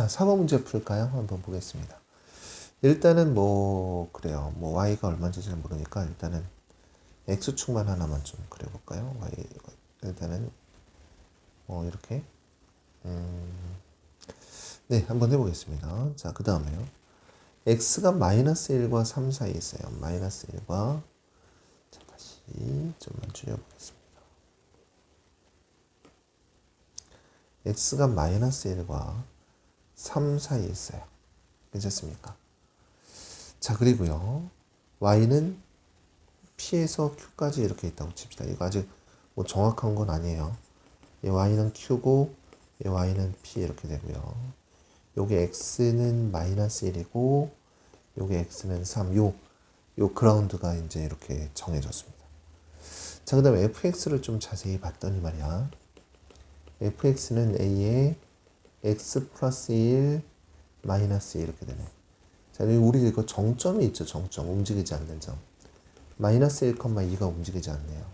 자, 4번 문제 풀까요? 한번 보겠습니다. 일단은 뭐 그래요. 뭐 y가 얼마인지 잘 모르니까 일단은 x축만 하나만 좀 그려볼까요? y 일단은 뭐 이렇게 음, 네 한번 해보겠습니다. 자, 그 다음에요. x가 마이너스 1과 3 사이에 있어요. 마이너스 1과 자, 다시 좀만 줄여보겠습니다. x가 마이너스 1과 3 사이에 있어요. 괜찮습니까? 자, 그리고요. y는 p에서 q까지 이렇게 있다고 칩시다. 이거 아직 뭐 정확한 건 아니에요. 이 y는 q고 이 y는 p 이렇게 되고요. 요게 x는 마이너스 1이고 요게 x는 3. 요, 요 그라운드가 이제 이렇게 정해졌습니다. 자, 그 다음에 fx를 좀 자세히 봤더니 말이야. fx는 a에 x 플러스 1 마이너스 1 이렇게 되네. 자, 여기 우리 이거 정점이 있죠. 정점. 움직이지 않는 점. 마이너스 1,2가 움직이지 않네요.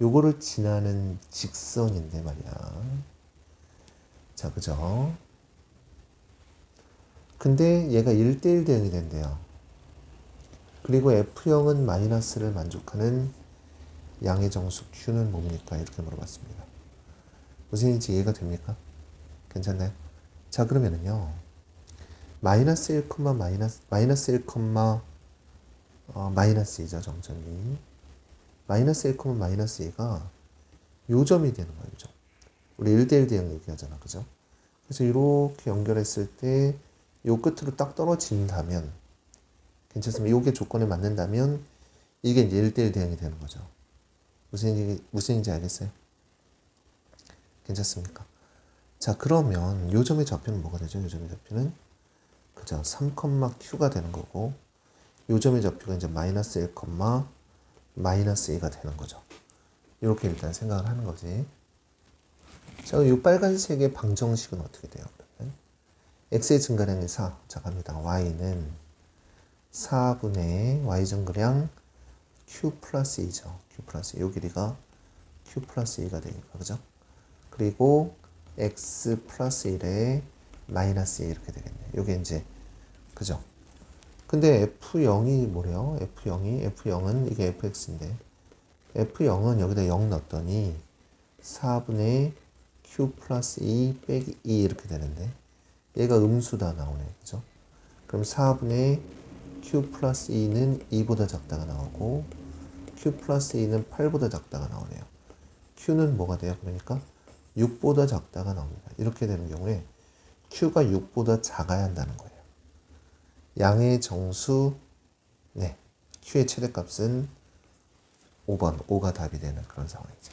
요거를 지나는 직선인데 말이야. 자, 그죠? 근데 얘가 1대1 대응이 된대요. 그리고 F형은 마이너스를 만족하는 양의 정수 Q는 뭡니까? 이렇게 물어봤습니다. 무슨 일인지 이해가 됩니까? 괜찮나요? 자, 그러면은요. 마이너스 1, 마이너스, 마이너스 1, 어, 마이너스 2죠, 정점이. 마이너스 1, 마이너스 2가 요점이 되는 거예요, 요점. 우리 1대1 대응 얘기하잖아, 그죠? 그래서 이렇게 연결했을 때, 요 끝으로 딱 떨어진다면, 괜찮습니다. 요게 조건에 맞는다면, 이게 이제 1대1 대응이 되는 거죠. 무슨 무슨 얘기인지 알겠어요? 괜찮습니까? 자, 그러면 요점의 좌표는 뭐가 되죠? 요점의 좌표는 그죠? 3,q가 되는 거고 요점의 좌표가 이제 마이너스 1, 마이너스 2가 되는 거죠. 이렇게 일단 생각을 하는 거지. 자, 이 빨간색의 방정식은 어떻게 돼요? 그러면 x의 증가량이 4. 자, 갑니다. y는 4분의 y 증가량 q 플러스 2죠. q 플러스 2. 요 길이가 q 플러스 2가 되니까, 그죠? 그리고 x 플러스 1에 마이너스 2 이렇게 되겠네요. 요게 이제 그죠? 근데 f0이 뭐래요? f0이 f0은 이게 fx인데 f0은 여기다 0 넣었더니 4분의 q 플러스 2 빼기 2 이렇게 되는데 얘가 음수다 나오네. 그죠? 그럼 4분의 q 플러스 2는 2보다 작다가 나오고 q 플러스 2는 8보다 작다가 나오네요. q는 뭐가 돼요? 그러니까 6보다 작다가 나옵니다. 이렇게 되는 경우에 q가 6보다 작아야 한다는 거예요. 양의 정수, 네, q의 최대값은 5번, 5가 답이 되는 그런 상황이죠.